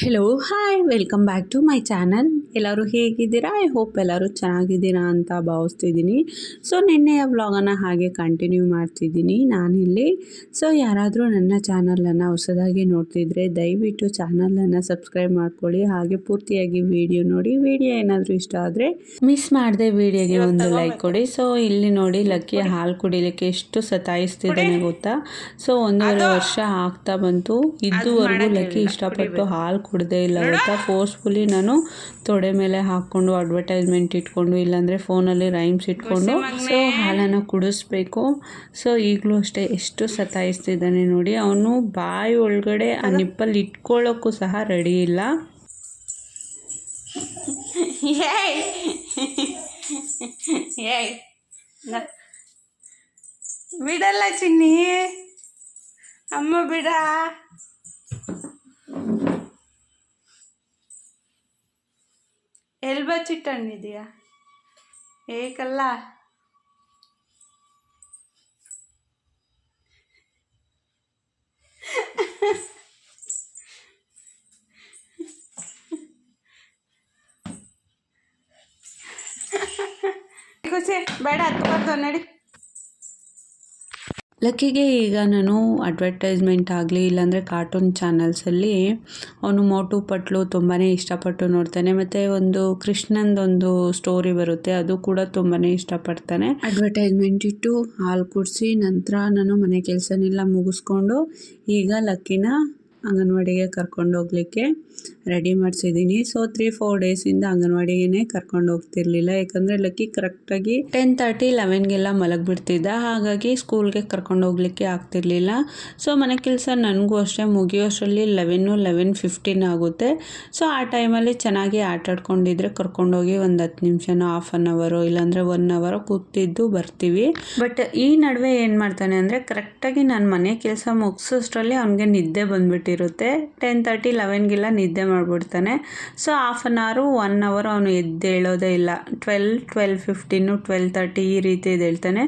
Hello, hi, welcome back to my channel. ಎಲ್ಲರೂ ಹೇಗಿದ್ದೀರಾ? I hope ಎಲ್ಲರೂ ಚೆನ್ನಾಗಿದ್ದೀರಾ ಅಂತ ಭಾವಿಸ್ತಿದ್ದೀನಿ. ಸೊ ನಿನ್ನೆಯ ವ್ಲಾಗನ್ನು ಹಾಗೆ ಕಂಟಿನ್ಯೂ ಮಾಡ್ತಿದ್ದೀನಿ ನಾನಿಲ್ಲಿ. ಸೊ ಯಾರಾದರೂ ನನ್ನ ಚಾನಲನ್ನು ಹೊಸದಾಗಿ ನೋಡ್ತಿದ್ರೆ ದಯವಿಟ್ಟು ಚಾನಲನ್ನು ಸಬ್ಸ್ಕ್ರೈಬ್ ಮಾಡ್ಕೊಳ್ಳಿ. ಹಾಗೆ ಪೂರ್ತಿಯಾಗಿ ವಿಡಿಯೋ ನೋಡಿ. ವಿಡಿಯೋ ಏನಾದರೂ ಇಷ್ಟ ಆದರೆ ಮಿಸ್ ಮಾಡದೆ ವಿಡಿಯೋಗೆ ಒಂದು ಲೈಕ್ ಕೊಡಿ. ಸೊ ಇಲ್ಲಿ ನೋಡಿ ಲಕ್ಕಿ ಹಾಲು ಕುಡಿಲಿಕ್ಕೆ ಎಷ್ಟು ಸತಾಯಿಸ್ತಿದ್ದಾನೆ ಗೊತ್ತಾ? ಸೊ ಒಂದೂವರೆ ವರ್ಷ ಆಗ್ತಾ ಬಂತು. ಇದುವರೆಗೂ ಲಕ್ಕಿ ಇಷ್ಟಪಟ್ಟು ಹಾಲು ಕುಡ್ದೇ ಇಲ್ಲ ಗೊತ್ತಾ? ಫೋರ್ಸ್ಫುಲಿ ನಾನು ತೊಡೆ ಮೇಲೆ ಹಾಕ್ಕೊಂಡು ಅಡ್ವರ್ಟೈಸ್ಮೆಂಟ್ ಇಟ್ಕೊಂಡು ಇಲ್ಲಾಂದರೆ ಫೋನಲ್ಲಿ ರೈಮ್ಸ್ ಇಟ್ಕೊಂಡು ಸೊ ಹಾಲನ್ನು ಕುಡಿಸ್ಬೇಕು. ಸೊ ಈಗಲೂ ಅಷ್ಟೇ ಎಷ್ಟು ಸತಾಯಿಸ್ತಿದ್ದಾನೆ ನೋಡಿ. ಅವನು ಬಾಯಿ ಒಳಗಡೆ ಆ ನಿಪ್ಪಲ್ಲಿ ಇಟ್ಕೊಳ್ಳೋಕ್ಕೂ ಸಹ ರೆಡಿ ಇಲ್ಲ. ಬಿಡಲ್ಲ ಚಿನ್ನಿ. ಅಮ್ಮ ಬಿಡ. ಎಲ್ಲಿ ಬಚ್ಚಿಟ್ಟಣ್ಣಿದೆಯಾ ಏಕಲ್ಲ. ಖುಷಿ ಬೇಡ ಹತ್ಬಾರ್ದು ನಡಿ. ಲಕ್ಕಿಗೆ ಈಗ ನಾನು ಅಡ್ವರ್ಟೈಸ್ಮೆಂಟ್ ಆಗಲಿ ಇಲ್ಲಾಂದರೆ ಕಾರ್ಟೂನ್ ಚಾನಲ್ಸಲ್ಲಿ ಅವನು ಮೋಟು ಪಟ್ಲು ತುಂಬಾ ಇಷ್ಟಪಟ್ಟು ನೋಡ್ತಾನೆ. ಮತ್ತು ಒಂದು ಕೃಷ್ಣಂದೊಂದು ಸ್ಟೋರಿ ಬರುತ್ತೆ, ಅದು ಕೂಡ ತುಂಬಾ ಇಷ್ಟಪಡ್ತಾನೆ. ಅಡ್ವರ್ಟೈಸ್ಮೆಂಟ್ ಇಟ್ಟು ಹಾಲು ಕುಡಿಸಿ ನಂತರ ನಾನು ಮನೆ ಕೆಲಸನೆಲ್ಲ ಮುಗಿಸ್ಕೊಂಡು ಈಗ ಲಕ್ಕಿನ ಅಂಗನವಾಡಿಗೆ ಕರ್ಕೊಂಡು ಹೋಗ್ಲಿಕ್ಕೆ ರೆಡಿ ಮಾಡಿಸಿದ್ದೀನಿ. ಸೊ ತ್ರೀ ಫೋರ್ ಡೇಸಿಂದ ಅಂಗನವಾಡಿಗೆ ಕರ್ಕೊಂಡು ಹೋಗ್ತಿರ್ಲಿಲ್ಲ. ಯಾಕಂದರೆ ಲಕ್ಕಿ ಕರೆಕ್ಟಾಗಿ ಟೆನ್ ತರ್ಟಿ ಲೆವೆನ್ಗೆಲ್ಲ ಮಲಗಿಬಿಡ್ತಿದ್ದ. ಹಾಗಾಗಿ ಸ್ಕೂಲ್ಗೆ ಕರ್ಕೊಂಡು ಹೋಗ್ಲಿಕ್ಕೆ ಆಗ್ತಿರ್ಲಿಲ್ಲ. ಸೊ ಮನೆ ಕೆಲಸ ನನಗೂ ಅಷ್ಟೇ ಮುಗಿಯೋಷ್ಟರಲ್ಲಿ ಲೆವೆನ್ನು ಲೆವೆನ್ ಫಿಫ್ಟೀನ್ ಆಗುತ್ತೆ. ಸೊ ಆ ಟೈಮಲ್ಲಿ ಚೆನ್ನಾಗಿ ಆಟ ಆಡ್ಕೊಂಡಿದ್ರೆ ಕರ್ಕೊಂಡೋಗಿ ಒಂದು ಹತ್ತು ನಿಮಿಷನೋ ಹಾಫ್ ಆನ್ ಅವರು ಇಲ್ಲಾಂದರೆ ಒನ್ ಅವರ್ ಕೂತಿದ್ದು ಬರ್ತೀವಿ. ಬಟ್ ಈ ನಡುವೆ ಏನು ಮಾಡ್ತಾನೆ ಅಂದರೆ ಕರೆಕ್ಟಾಗಿ ನಾನು ಮನೆ ಕೆಲಸ ಮುಗಿಸೋಷ್ಟರಲ್ಲಿ ಅವನಿಗೆ ನಿದ್ದೆ ಬಂದ್ಬಿಟ್ಟಿರುತ್ತೆ ಟೆನ್ ತರ್ಟಿ ಲೆವೆನ್ಗೆಲ್ಲ ನಿದ್ದೆ ಮಾಡಿಬಿಡ್ತಾನೆ. So half an hour one hour ಅವನು ಎದ್ದೇಳೋದೇ ಇಲ್ಲ. Twelve twelve fifteen twelve thirty ಈ ರೀತಿ ಎದ್ದೇಳ್ತಾನೆ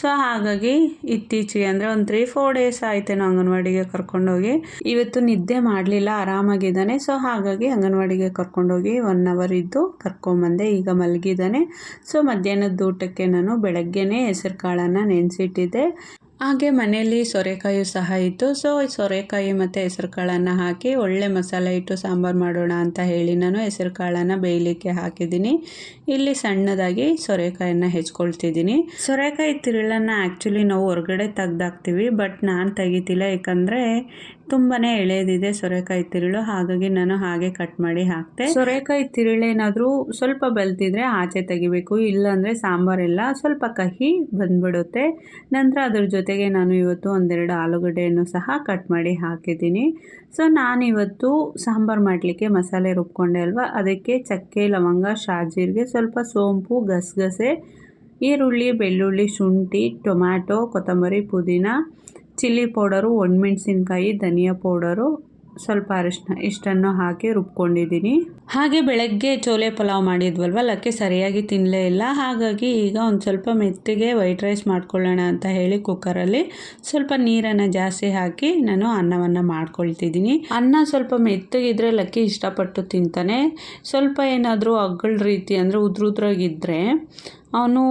ಸೊ ಹಾಗಾಗಿ ಇತ್ತೀಚೆಗೆ ಅಂದರೆ ಒಂದು ತ್ರೀ ಫೋರ್ ಡೇಸ್ ಆಯ್ತೇನೋ ಅಂಗನವಾಡಿಗೆ ಕರ್ಕೊಂಡೋಗಿ. ಇವತ್ತು ನಿದ್ದೆ ಮಾಡಲಿಲ್ಲ, ಆರಾಮಾಗಿದ್ದಾನೆ. ಸೊ ಹಾಗಾಗಿ ಅಂಗನವಾಡಿಗೆ ಕರ್ಕೊಂಡೋಗಿ ಒನ್ ಅವರ್ ಇದ್ದು ಕರ್ಕೊಂಬಂದೆ. ಈಗ ಮಲಗಿದ್ದಾನೆ. ಸೊ ಮಧ್ಯಾಹ್ನದ ಊಟಕ್ಕೆ ನಾನು ಬೆಳಗ್ಗೆನೇ ಹೆಸರು ಕಾಳನ್ನು ನೆನೆಸಿಟ್ಟಿದ್ದೆ. ಹಾಗೆ ಮನೆಯಲ್ಲಿ ಸೋರೆಕಾಯಿ ಸಹ ಇತ್ತು. ಸೊ ಸೋರೆಕಾಯಿ ಮತ್ತು ಹೆಸರು ಕಾಳನ್ನು ಹಾಕಿ ಒಳ್ಳೆ ಮಸಾಲೆ ಇಟ್ಟು ಸಾಂಬಾರು ಮಾಡೋಣ ಅಂತ ಹೇಳಿ ನಾನು ಹೆಸರು ಕಾಳನ್ನು ಬೇಯಲಿಕ್ಕೆ ಹಾಕಿದ್ದೀನಿ. ಇಲ್ಲಿ ಸಣ್ಣದಾಗಿ ಸೋರೆಕಾಯನ್ನು ಹೆಚ್ಕೊಳ್ತಿದ್ದೀನಿ. ಸೋರೆಕಾಯಿ ತಿರುಳನ್ನು ಆ್ಯಕ್ಚುಲಿ ನಾವು ಹೊರಗಡೆ ತೆಗ್ದಾಕ್ತೀವಿ ಬಟ್ ನಾನು ತೆಗಿತಿಲ್ಲ. ಯಾಕಂದರೆ ತುಂಬಾ ಎಳೆದಿದೆ ಸೊರೆಕಾಯಿ ತಿರುಳು. ಹಾಗಾಗಿ ನಾನು ಹಾಗೆ ಕಟ್ ಮಾಡಿ ಹಾಕ್ತೆ. ಸೊರೆಕಾಯಿ ತಿರುಳೇನಾದರೂ ಸ್ವಲ್ಪ ಬೆಳ್ತಿದ್ರೆ ಆಚೆ ತೆಗಿಬೇಕು. ಇಲ್ಲಾಂದರೆ ಸಾಂಬಾರೆಲ್ಲ ಸ್ವಲ್ಪ ಕಹಿ ಬಂದ್ಬಿಡುತ್ತೆ. ನಂತರ ಅದ್ರ ಜೊತೆಗೆ ನಾನು ಇವತ್ತು ಒಂದೆರಡು ಆಲೂಗಡ್ಡೆಯನ್ನು ಸಹ ಕಟ್ ಮಾಡಿ ಹಾಕಿದ್ದೀನಿ. ಸೊ ನಾನಿವತ್ತು ಸಾಂಬಾರು ಮಾಡಲಿಕ್ಕೆ ಮಸಾಲೆ ರುಬ್ಕೊಂಡೆ ಅಲ್ವಾ? ಅದಕ್ಕೆ ಚಕ್ಕೆ, ಲವಂಗ, ಶಾಜೀರಿಗೆ ಸ್ವಲ್ಪ ಸೋಂಪು, ಗಸಗಸೆ, ಈರುಳ್ಳಿ, ಬೆಳ್ಳುಳ್ಳಿ, ಶುಂಠಿ, ಟೊಮ್ಯಾಟೊ, ಕೊತ್ತಂಬರಿ, ಪುದೀನ ಚಿಲ್ಲಿ ಪೌಡರು ಒಣಮೆಣ್ಸಿನ್ಕಾಯಿ ಧನಿಯಾ ಪೌಡರು, ಸ್ವಲ್ಪ ಅರಿಶಿನ ಇಷ್ಟನ್ನು ಹಾಕಿ ರುಬ್ಕೊಂಡಿದ್ದೀನಿ. ಹಾಗೆ ಬೆಳಗ್ಗೆ ಚೋಲೆ ಪಲಾವ್ ಮಾಡಿದ್ವಲ್ವ, ಲಕ್ಕೆ ಸರಿಯಾಗಿ ತಿನ್ನಲೇ ಇಲ್ಲ. ಹಾಗಾಗಿ ಈಗ ಒಂದು ಸ್ವಲ್ಪ ಮೆತ್ತಿಗೆ ವೈಟ್ ರೈಸ್ ಮಾಡ್ಕೊಳ್ಳೋಣ ಅಂತ ಹೇಳಿ ಕುಕ್ಕರಲ್ಲಿ ಸ್ವಲ್ಪ ನೀರನ್ನು ಜಾಸ್ತಿ ಹಾಕಿ ನಾನು ಅನ್ನವನ್ನು ಮಾಡ್ಕೊಳ್ತಿದ್ದೀನಿ. ಅನ್ನ ಸ್ವಲ್ಪ ಮೆತ್ತಗಿದ್ರೆ ಲಕ್ಕಿ ಇಷ್ಟಪಟ್ಟು ತಿಂತಾನೆ. ಸ್ವಲ್ಪ ಏನಾದರೂ ಅಗ್ಗಳ ರೀತಿ ಅಂದರೆ ಉದ್ರುದ್ರಾಗಿದ್ದರೆ ಅವನು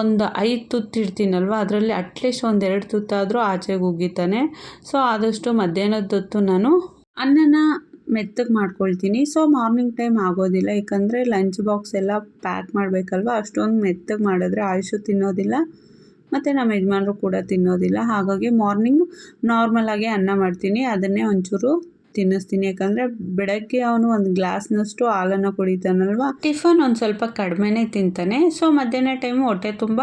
ಒಂದು ಐದು ತುತ್ತು ಇಡ್ತೀನಲ್ವ? ಅದರಲ್ಲಿ ಅಟ್ಲೀಸ್ಟ್ ಒಂದು ಎರಡು ತುತ್ತಾದರೂ ಆಚೆಗೆ ಉಗಿತಾನೆ. ಸೊ ಆದಷ್ಟು ಮಧ್ಯಾಹ್ನದ ಹೊತ್ತು ನಾನು ಅನ್ನನ ಮೆತ್ತಗೆ ಮಾಡ್ಕೊಳ್ತೀನಿ. ಸೊ ಮಾರ್ನಿಂಗ್ ಟೈಮ್ ಆಗೋದಿಲ್ಲ. ಯಾಕಂದರೆ ಲಂಚ್ ಬಾಕ್ಸ್ ಎಲ್ಲ ಪ್ಯಾಕ್ ಮಾಡಬೇಕಲ್ವ? ಅಷ್ಟೊಂದು ಮೆತ್ತಗೆ ಮಾಡಿದ್ರೆ ಆಯುಷು ತಿನ್ನೋದಿಲ್ಲ, ಮತ್ತು ನಮ್ಮ ಯಜಮಾನರು ಕೂಡ ತಿನ್ನೋದಿಲ್ಲ. ಹಾಗಾಗಿ ಮಾರ್ನಿಂಗ್ ನಾರ್ಮಲಾಗಿ ಅನ್ನ ಮಾಡ್ತೀನಿ. ಅದನ್ನೇ ಒಂಚೂರು ತಿನ್ನಿಸ್ತೀನಿ. ಯಾಕಂದರೆ ಬೆಳಗ್ಗೆ ಅವನು ಒಂದು ಗ್ಲಾಸ್ನಷ್ಟು ಹಾಲನ್ನು ಕುಡಿತಾನಲ್ವ? ಟಿಫನ್ ಒಂದು ಸ್ವಲ್ಪ ಕಡಿಮೆನೇ ತಿಂತಾನೆ. ಸೊ, ಮಧ್ಯಾಹ್ನ ಟೈಮು ಹೊಟ್ಟೆ ತುಂಬ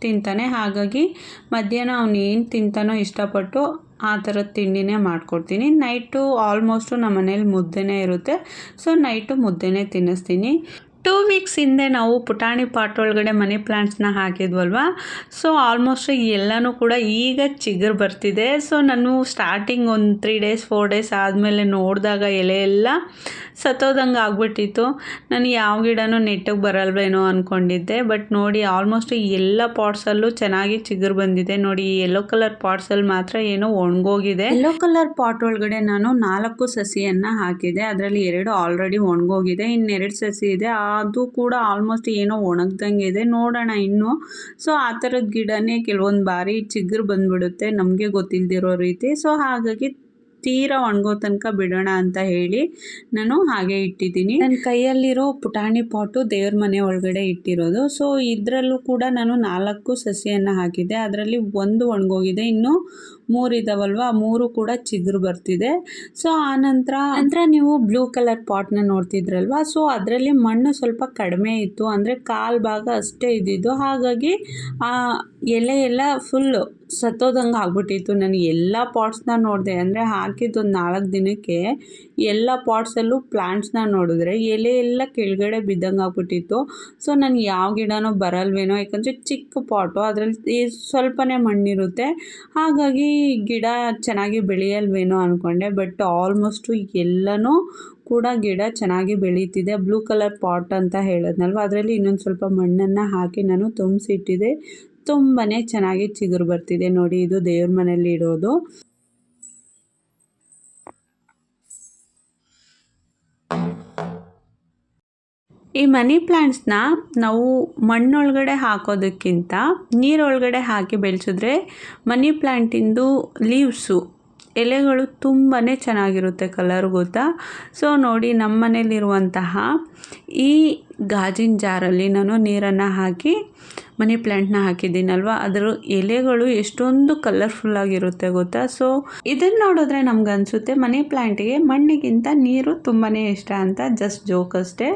ತಿಂತಾನೆ. ಹಾಗಾಗಿ ಮಧ್ಯಾಹ್ನ ಅವನು ಏನು ತಿಂತಾನೋ ಇಷ್ಟಪಟ್ಟು ಆ ಥರದ ತಿಂಡಿನೇ ಮಾಡಿಕೊಡ್ತೀನಿ. ನೈಟು ಆಲ್ಮೋಸ್ಟು ನಮ್ಮ ಮನೇಲಿ ಮುದ್ದೆನೇ ಇರುತ್ತೆ. ಸೊ, ನೈಟು ಮುದ್ದೆನೇ ತಿನ್ನಿಸ್ತೀನಿ. ಟೂ ವೀಕ್ಸ್ ಹಿಂದೆ ನಾವು ಪುಟಾಣಿ ಪಾಟ್ ಒಳಗಡೆ ಮನಿ ಪ್ಲ್ಯಾಂಟ್ಸ್ನ ಹಾಕಿದ್ವಲ್ವ? ಸೊ ಆಲ್ಮೋಸ್ಟ್ ಎಲ್ಲನೂ ಕೂಡ ಈಗ ಚಿಗುರು ಬರ್ತಿದೆ. ಸೊ ನಾನು ಸ್ಟಾರ್ಟಿಂಗ್ ಒಂದು ತ್ರೀ ಡೇಸ್ ಫೋರ್ ಡೇಸ್ ಆದಮೇಲೆ ನೋಡಿದಾಗ ಎಲೆ ಎಲ್ಲ ಸತ್ತೋದಂಗೆ ಆಗ್ಬಿಟ್ಟಿತ್ತು. ನಾನು ಯಾವ ಗಿಡನೂ ನೆಟ್ಟಿಗೆ ಬರಲ್ವೇನೋ ಅಂದ್ಕೊಂಡಿದ್ದೆ ಬಟ್ ನೋಡಿ ಆಲ್ಮೋಸ್ಟ್ ಎಲ್ಲ ಪಾಟ್ಸಲ್ಲೂ ಚೆನ್ನಾಗಿ ಚಿಗುರು ಬಂದಿದೆ. ನೋಡಿ, ಈ ಯೆಲ್ಲೋ ಕಲರ್ ಪಾಟ್ಸಲ್ಲಿ ಮಾತ್ರ ಏನೋ ಒಣಗೋಗಿದೆ. ಯೆಲ್ಲೋ ಕಲರ್ ಪಾಟ್ ಒಳಗಡೆ ನಾನು ನಾಲ್ಕು ಸಸಿಯನ್ನು ಹಾಕಿದೆ. ಅದರಲ್ಲಿ ಎರಡು ಆಲ್ರೆಡಿ ಒಣಗೋಗಿದೆ. ಇನ್ನೆರಡು ಸಸಿ ಇದೆ. ಅದು ಕೂಡ ಆಲ್ಮೋಸ್ಟ್ ಏನೋ ಒಣಗ್ದಂಗೆ ಇದೆ. ನೋಡೋಣ ಇನ್ನು. ಸೊ ಆ ಥರದ ಗಿಡನೇ ಕೆಲವೊಂದು ಬಾರಿ ಚಿಗುರು ಬಂದ್ಬಿಡುತ್ತೆ ನಮಗೆ ಗೊತ್ತಿಲ್ಲದಿರೋ ರೀತಿ. ಸೊ ಹಾಗಾಗಿ ತೀರಾ ಒಣಗೋ ತನಕ ಬಿಡೋಣ ಅಂತ ಹೇಳಿ ನಾನು ಹಾಗೆ ಇಟ್ಟಿದ್ದೀನಿ. ನನ್ನ ಕೈಯಲ್ಲಿರೋ ಪುಟಾಣಿ ಪಾಟು ದೇವ್ರ ಮನೆ ಒಳಗಡೆ ಇಟ್ಟಿರೋದು. ಸೊ ಇದರಲ್ಲೂ ಕೂಡ ನಾನು ನಾಲ್ಕು ಸಸಿಯನ್ನು ಹಾಕಿದ್ದೆ. ಅದರಲ್ಲಿ ಒಂದು ಒಣಗೋಗಿದೆ. ಇನ್ನು ಮೂರು ಇದಾವಲ್ವ? ಆ ಮೂರು ಕೂಡ ಚಿಗುರು ಬರ್ತಿದೆ. ಸೊ ಆ ನಂತರ ನಂತರ ನೀವು ಬ್ಲೂ ಕಲರ್ ಪಾಟ್ನ ನೋಡ್ತಿದ್ರಲ್ವ? ಸೊ ಅದರಲ್ಲಿ ಮಣ್ಣು ಸ್ವಲ್ಪ ಕಡಿಮೆ ಇತ್ತು. ಅಂದರೆ ಕಾಲು ಭಾಗ ಅಷ್ಟೇ ಇದ್ದಿದ್ದು. ಹಾಗಾಗಿ, ಆ, ಎಲೆ ಎಲ್ಲ ಫುಲ್ಲು ಸತ್ತೋದಂಗೆ ಆಗ್ಬಿಟ್ಟಿತ್ತು. ನಾನು ಎಲ್ಲ ಪಾಟ್ಸ್ನ ನೋಡಿದೆ. ಅಂದರೆ ಹಾಕಿದ್ದೊಂದು ನಾಲ್ಕು ದಿನಕ್ಕೆ ಎಲ್ಲ ಪಾಟ್ಸಲ್ಲೂ ಪ್ಲ್ಯಾಂಟ್ಸ್ನ ನೋಡಿದ್ರೆ ಎಲೆ ಎಲ್ಲ ಕೆಳಗಡೆ ಬಿದ್ದಂಗೆ ಆಗ್ಬಿಟ್ಟಿತ್ತು. ಸೊ ನಾನು ಯಾವ ಗಿಡನೂ ಬರಲ್ವೇನೋ, ಯಾಕಂದರೆ ಚಿಕ್ಕ ಪಾಟು ಅದರಲ್ಲಿ ಸ್ವಲ್ಪನೇ ಮಣ್ಣಿರುತ್ತೆ. ಹಾಗಾಗಿ ಗಿಡ ಚೆನ್ನಾಗಿ ಬೆಳೆಯಲ್ವೇನೋ ಅಂದ್ಕೊಂಡೆ ಬಟ್ ಆಲ್ಮೋಸ್ಟು ಎಲ್ಲನೂ ಕೂಡ ಗಿಡ ಚೆನ್ನಾಗಿ ಬೆಳೀತಿದೆ. ಬ್ಲೂ ಕಲರ್ ಪಾಟ್ ಅಂತ ಹೇಳಿದ್ನಲ್ವ? ಅದರಲ್ಲಿ ಇನ್ನೊಂದು ಸ್ವಲ್ಪ ಮಣ್ಣನ್ನು ಹಾಕಿ ನಾನು ತುಂಬಿಸಿಟ್ಟಿದೆ. ತುಂಬಾ ಚೆನ್ನಾಗಿ ಚಿಗುರು ಬರ್ತಿದೆ ನೋಡಿ, ಇದು ದೇವ್ರ ಮನೇಲಿ ಇಡೋದು ಈ ಮನಿ ಪ್ಲ್ಯಾಂಟ್ಸ್ನ ನಾವು ಮಣ್ಣೊಳಗಡೆ ಹಾಕೋದಕ್ಕಿಂತ ನೀರೊಳಗಡೆ ಹಾಕಿ ಬೆಳೆಸಿದ್ರೆ ಮನಿ ಪ್ಲ್ಯಾಂಟಿಂದು ಲೀವ್ಸು, ಎಲೆಗಳು ತುಂಬಾ ಚೆನ್ನಾಗಿರುತ್ತೆ ಕಲರ್ ಗೊತ್ತಾ? ಸೊ ನೋಡಿ ನಮ್ಮ ಮನೇಲಿರುವಂತಹ ಈ ಗಾಜಿನ ಜಾರಲ್ಲಿ ನಾನು ನೀರನ್ನು ಹಾಕಿ ಮನಿ ಪ್ಲ್ಯಾಂಟ್ನ ಹಾಕಿದ್ದೀನಲ್ವ? ಅದರ ಎಲೆಗಳು ಎಷ್ಟೊಂದು ಕಲರ್ಫುಲ್ಲಾಗಿರುತ್ತೆ ಗೊತ್ತಾ? ಸೊ ಇದನ್ನ ನೋಡಿದ್ರೆ ನಮ್ಗೆ ಅನಿಸುತ್ತೆ ಮನಿ ಪ್ಲ್ಯಾಂಟಿಗೆ ಮಣ್ಣಿಗಿಂತ ನೀರು ತುಂಬಾ ಇಷ್ಟ ಅಂತ ಜಸ್ಟ್ ಜೋಕ್ ಅಷ್ಟೇ.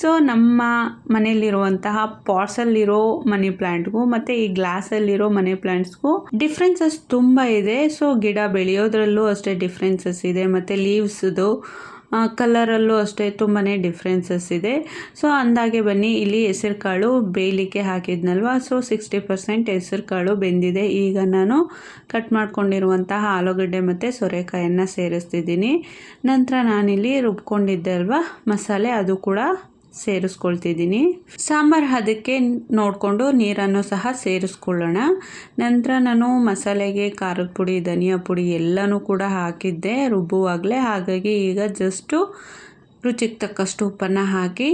ಸೊ ನಮ್ಮ ಮನೆಯಲ್ಲಿರುವಂತಹ ಪಾಟ್ಸಲ್ಲಿರೋ ಮನಿ ಪ್ಲ್ಯಾಂಟ್ಗೂ ಮತ್ತು ಈ ಗ್ಲಾಸಲ್ಲಿರೋ ಮನಿ ಪ್ಲ್ಯಾಂಟ್ಸ್ಗೂ ಡಿಫ್ರೆನ್ಸಸ್ ತುಂಬ ಇದೆ. ಸೊ ಗಿಡ ಬೆಳೆಯೋದ್ರಲ್ಲೂ ಅಷ್ಟೇ ಡಿಫ್ರೆನ್ಸಸ್ ಇದೆ. ಮತ್ತು ಲೀವ್ಸ್ದು ಕಲರಲ್ಲೂ ಅಷ್ಟೇ ತುಂಬಾ ಡಿಫ್ರೆನ್ಸಸ್ ಇದೆ. ಸೊ ಅಂದಾಗೆ ಬನ್ನಿ, ಇಲ್ಲಿ ಹೆಸರು ಕಾಳು ಬೇಯಲಿಕ್ಕೆ ಹಾಕಿದ್ನಲ್ವ? ಸೊ ಸಿಕ್ಸ್ಟಿ ಪರ್ಸೆಂಟ್ ಹೆಸರು ಕಾಳು ಬೆಂದಿದೆ. ಈಗ ನಾನು ಕಟ್ ಮಾಡ್ಕೊಂಡಿರುವಂತಹ ಆಲೂಗಡ್ಡೆ ಮತ್ತು ಸೋರೆಕಾಯನ್ನು ಸೇರಿಸ್ತಿದ್ದೀನಿ. ನಂತರ ನಾನಿಲ್ಲಿ ರುಬ್ಕೊಂಡಿದ್ದೆ ಅಲ್ವಾ? ಮಸಾಲೆ, ಅದು ಕೂಡ ಸೇರಿಸ್ಕೊಳ್ತಿದ್ದೀನಿ. ಸಾಂಬಾರು ಅದಕ್ಕೆ ನೋಡಿಕೊಂಡು ನೀರನ್ನು ಸಹ ಸೇರಿಸ್ಕೊಳ್ಳೋಣ. ನಂತರ ನಾನು ಮಸಾಲೆಗೆ ಖಾರದ ಪುಡಿ, ಧನಿಯಾ ಪುಡಿ ಎಲ್ಲನೂ ಕೂಡ ಹಾಕಿದ್ದೆ, ರುಬ್ಬುವಾಗಲೇ. ಹಾಗಾಗಿ ಈಗ ಜಸ್ಟು ರುಚಿಗೆ ತಕ್ಕಷ್ಟು ಉಪ್ಪನ್ನು ಹಾಕಿ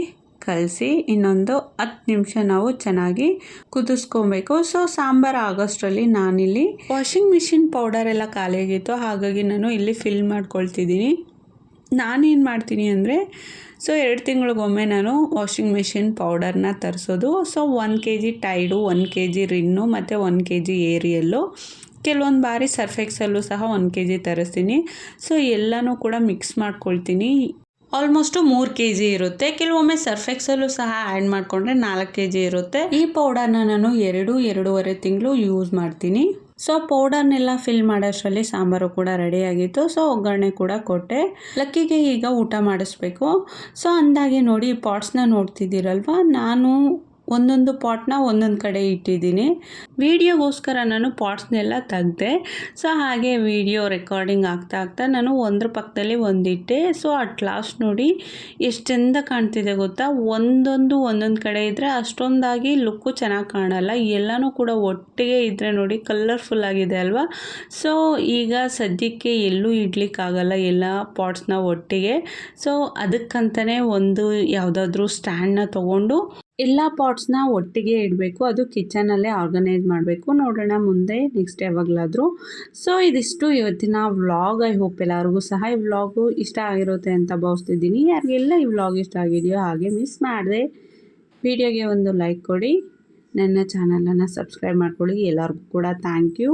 ಕಲಸಿ ಇನ್ನೊಂದು ಹತ್ತು ನಿಮಿಷ ನಾವು ಚೆನ್ನಾಗಿ ಕುದಿಸ್ಕೊಬೇಕು. ಸೊ ಸಾಂಬಾರು ಆಗೋಷ್ಟರಲ್ಲಿ ನಾನಿಲ್ಲಿ ವಾಷಿಂಗ್ ಮಿಷಿನ್ ಪೌಡರ್ ಎಲ್ಲ ಖಾಲಿಯಾಗಿತ್ತು. ಹಾಗಾಗಿ ನಾನು ಇಲ್ಲಿ ಫಿಲ್ ಮಾಡ್ಕೊಳ್ತಿದ್ದೀನಿ. ನಾನೇನು ಮಾಡ್ತೀನಿ ಅಂದರೆ ಸೊ ಎರಡು ತಿಂಗಳಿಗೊಮ್ಮೆ ನಾನು ವಾಷಿಂಗ್ ಮೆಷಿನ್ ಪೌಡರ್ನ ತರಿಸೋದು. So one K G Tide one K G Rin ಮತ್ತು ಒನ್ ಕೆ ಜಿ ಏರಿಯಲ್ಲು. ಕೆಲವೊಂದು ಬಾರಿ ಸರ್ಫೆಕ್ಸಲ್ಲೂ ಸಹ ಒನ್ ಕೆ ಜಿ ತರಿಸ್ತೀನಿ. ಸೊ ಎಲ್ಲನೂ ಕೂಡ ಮಿಕ್ಸ್ ಮಾಡ್ಕೊಳ್ತೀನಿ. ಆಲ್ಮೋಸ್ಟು ಮೂರು ಕೆ ಜಿ ಇರುತ್ತೆ. ಕೆಲವೊಮ್ಮೆ ಸರ್ಫೆಕ್ಸಲ್ಲೂ ಸಹ ಆ್ಯಡ್ ಮಾಡಿಕೊಂಡ್ರೆ ನಾಲ್ಕು ಕೆ ಜಿ ಇರುತ್ತೆ. ಈ ಪೌಡರ್ನ ನಾನು ಎರಡು, ಎರಡೂವರೆ ತಿಂಗಳು ಯೂಸ್ ಮಾಡ್ತೀನಿ. ಸೊ ಪೌಡರ್ನೆಲ್ಲ ಫಿಲ್ ಮಾಡೋಷ್ಟರಲ್ಲಿ ಸಾಂಬಾರು ಕೂಡ ರೆಡಿಯಾಗಿತ್ತು ಸೊ ಒಗ್ಗರಣೆ ಕೂಡ ಕೊಟ್ಟೆ. ಲಕ್ಕಿಗೆ ಈಗ ಊಟ ಮಾಡಿಸ್ಬೇಕು. ಸೊ ಅಂದಾಗೆ ನೋಡಿ ಪಾಟ್ಸ್ನ ನೋಡ್ತಿದ್ದೀರಲ್ವ? ನಾನು ಒಂದೊಂದು ಪಾಟ್ನ ಒಂದೊಂದು ಕಡೆ ಇಟ್ಟಿದ್ದೀನಿ. ವೀಡಿಯೋಗೋಸ್ಕರ ನಾನು ಪಾಟ್ಸ್ನೆಲ್ಲ ತೆಗ್ದೆ, ಸೊ ಹಾಗೆ ವಿಡಿಯೋ ರೆಕಾರ್ಡಿಂಗ್ ಆಗ್ತಾ ಆಗ್ತಾ ನಾನು ಒಂದ್ರ ಪಕ್ಕದಲ್ಲಿ ಒಂದಿಟ್ಟೆ. ಸೊ ಅಟ್ ಲಾಸ್ಟ್ ನೋಡಿ ಎಷ್ಟು ಕಾಣ್ತಿದೆ ಗೊತ್ತಾ? ಒಂದೊಂದು ಒಂದೊಂದು ಕಡೆ ಇದ್ದರೆ ಅಷ್ಟೊಂದಾಗಿ ಲುಕ್ಕು ಚೆನ್ನಾಗಿ ಕಾಣಲ್ಲ. ಎಲ್ಲನೂ ಕೂಡ ಒಟ್ಟಿಗೆ ಇದ್ದರೆ ನೋಡಿ ಕಲರ್ಫುಲ್ ಆಗಿದೆ ಅಲ್ವಾ? ಸೊ ಈಗ ಸದ್ಯಕ್ಕೆ ಎಲ್ಲೂ ಇಡ್ಲಿಕ್ಕಾಗಲ್ಲ ಎಲ್ಲ ಪಾಟ್ಸ್ನ ಒಟ್ಟಿಗೆ. ಸೊ ಅದಕ್ಕಂತಲೇ ಒಂದು ಯಾವುದಾದ್ರೂ ಸ್ಟ್ಯಾಂಡ್ನ ತೊಗೊಂಡು ಎಲ್ಲ ಪಾಟ್ಸ್ನ ಒಟ್ಟಿಗೆ ಇಡಬೇಕು. ಅದು ಕಿಚನಲ್ಲೇ ಆರ್ಗನೈಸ್ ಮಾಡಬೇಕು. ನೋಡೋಣ ಮುಂದೆ ನೆಕ್ಸ್ಟ್ ಯಾವಾಗಲಾದರೂ. ಸೊ, ಇದಿಷ್ಟು ಇವತ್ತಿನ ವ್ಲಾಗ್. ಐ ಹೋಪ್ ಎಲ್ಲರಿಗೂ ಸಹ ಈ ವ್ಲಾಗು ಇಷ್ಟ ಆಗಿರುತ್ತೆ ಅಂತ ಭಾವಿಸ್ತಿದ್ದೀನಿ. ಯಾರಿಗೆಲ್ಲ ಈ ವ್ಲಾಗ್ ಇಷ್ಟ ಆಗಿದೆಯೋ ಹಾಗೆ ಮಿಸ್ ಮಾಡಿದೆ ವಿಡಿಯೋಗೆ ಒಂದು ಲೈಕ್ ಕೊಡಿ. ನನ್ನ ಚಾನಲನ್ನು ಸಬ್ಸ್ಕ್ರೈಬ್ ಮಾಡ್ಕೊಳ್ಳಿ. ಎಲ್ಲರಿಗೂ ಕೂಡ ಥ್ಯಾಂಕ್ ಯು.